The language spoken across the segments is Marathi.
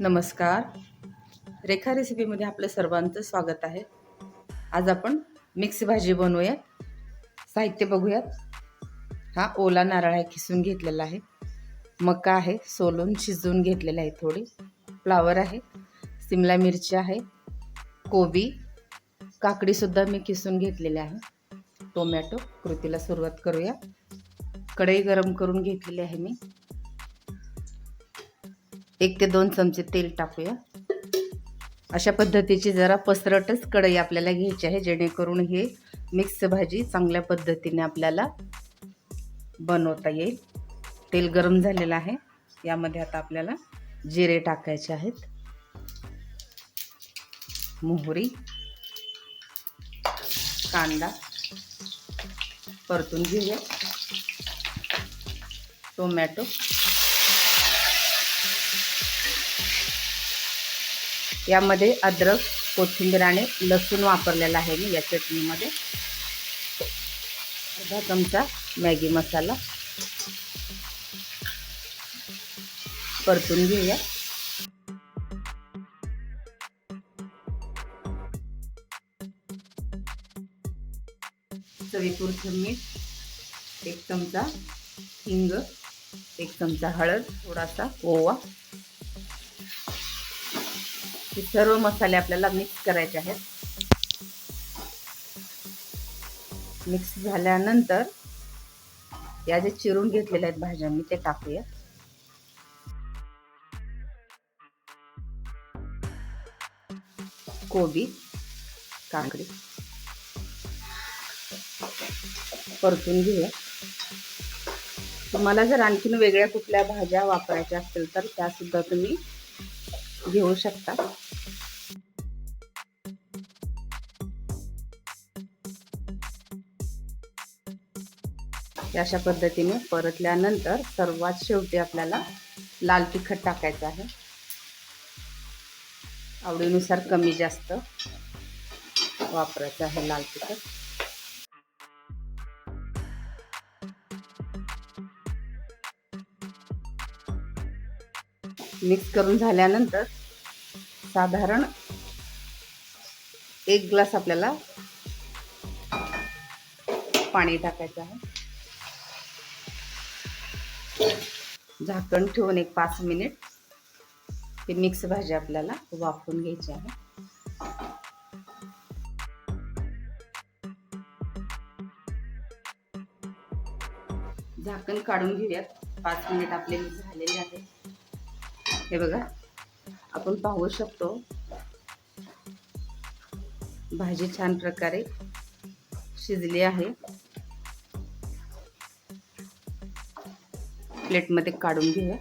नमस्कार. रेखा रेसिपीमध्ये आपलं सर्वांचं स्वागत आहे. आज आपण मिक्स भाजी बनवूया. साहित्य बघूयात. हा ओला नारळ आहे खिसून घेतलेला आहे. मका आहे सोलून शिजवून घेतलेला आहे थोडी. फ्लावर आहे सिमला मिरची आहे कोबी काकडीसुद्धा मी किसून घेतलेली आहे. टोमॅटो कृतीला सुरुवात करूया. कढई गरम करून घेतलेली आहे मी. एक ते दोन चमचे तेल टाकूया. अशा पद्धतीची जरा पसरटच कढई आपल्याला घ्यायची आहे जेणेकरून हे मिक्स भाजी चांगल्या पद्धतीने आपल्याला बनवता येईल. तेल गरम झालेलं आहे. यामध्ये आता आपल्याला जिरे टाकायचे आहेत. मोहरी कांदा परतून घेऊया. टोमॅटो यामध्ये अद्रक कोथिंबीर आणि लसूण वापरलेला आहे मी या चटणीमध्ये. अर्धा चमचा मॅगी मसाला. परतून घेऊया. चवीपुरचं मीठ एक चमचा हिंग एक चमचा हळद थोडासा ओवा. हे सर्व मसाले आपल्याला मिक्स करायचे आहेत. मिक्स झाल्यानंतर या जे चिरून घेतलेल्या आहेत भाज्या मी ते टाकूया. कोबी काकडी. परतून घेऊया. तुम्हाला जर आणखीन वेगळ्या कुठल्या भाज्या वापरायच्या असतील तर त्या सुद्धा तुम्ही घेऊ शकता. अशा पद्धतीने परतल्यानंतर सर्वात शेवटी आपल्याला लाल तिखट टाकायचं आहे. आवडीनुसार कमी जास्त वापरायचं आहे लाल तिखट. मिक्स करून झाल्यानंतर साधारण एक ग्लास आपल्याला पाणी टाकायचं आहे. झाकण ठेवून एक पाच मिनिट. ही मिक्स भाजी आपल्याला वाफवून घ्यायची आहे. झाकण काढून घेऊयात. पाच मिनिट आपले झालेले आहे हे बघा आपण पाहू शकतो. भाजी छान प्रकारे शिजली आहे. प्लेटमध्ये काढून घेऊया.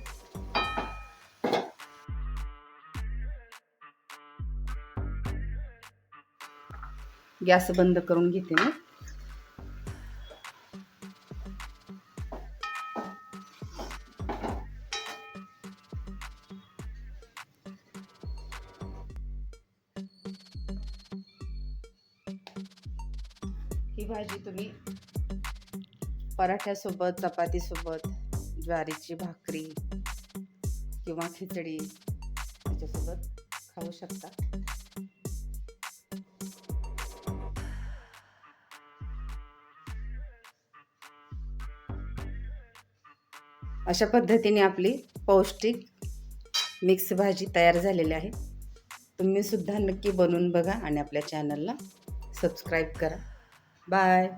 गॅस बंद करून घेते मी. ही भाजी तुम्ही पराठ्यासोबत चपातीसोबत ज्वारीची भाकरी किंवा खिचडी त्याच्यासोबत खाऊ शकता. अशा पद्धतीने आपली पौष्टिक मिक्स भाजी तयार झालेली आहे. तुम्ही सुद्धा नक्की बनवून बघा आणि आपल्या चॅनलला सबस्क्राईब करा. बाय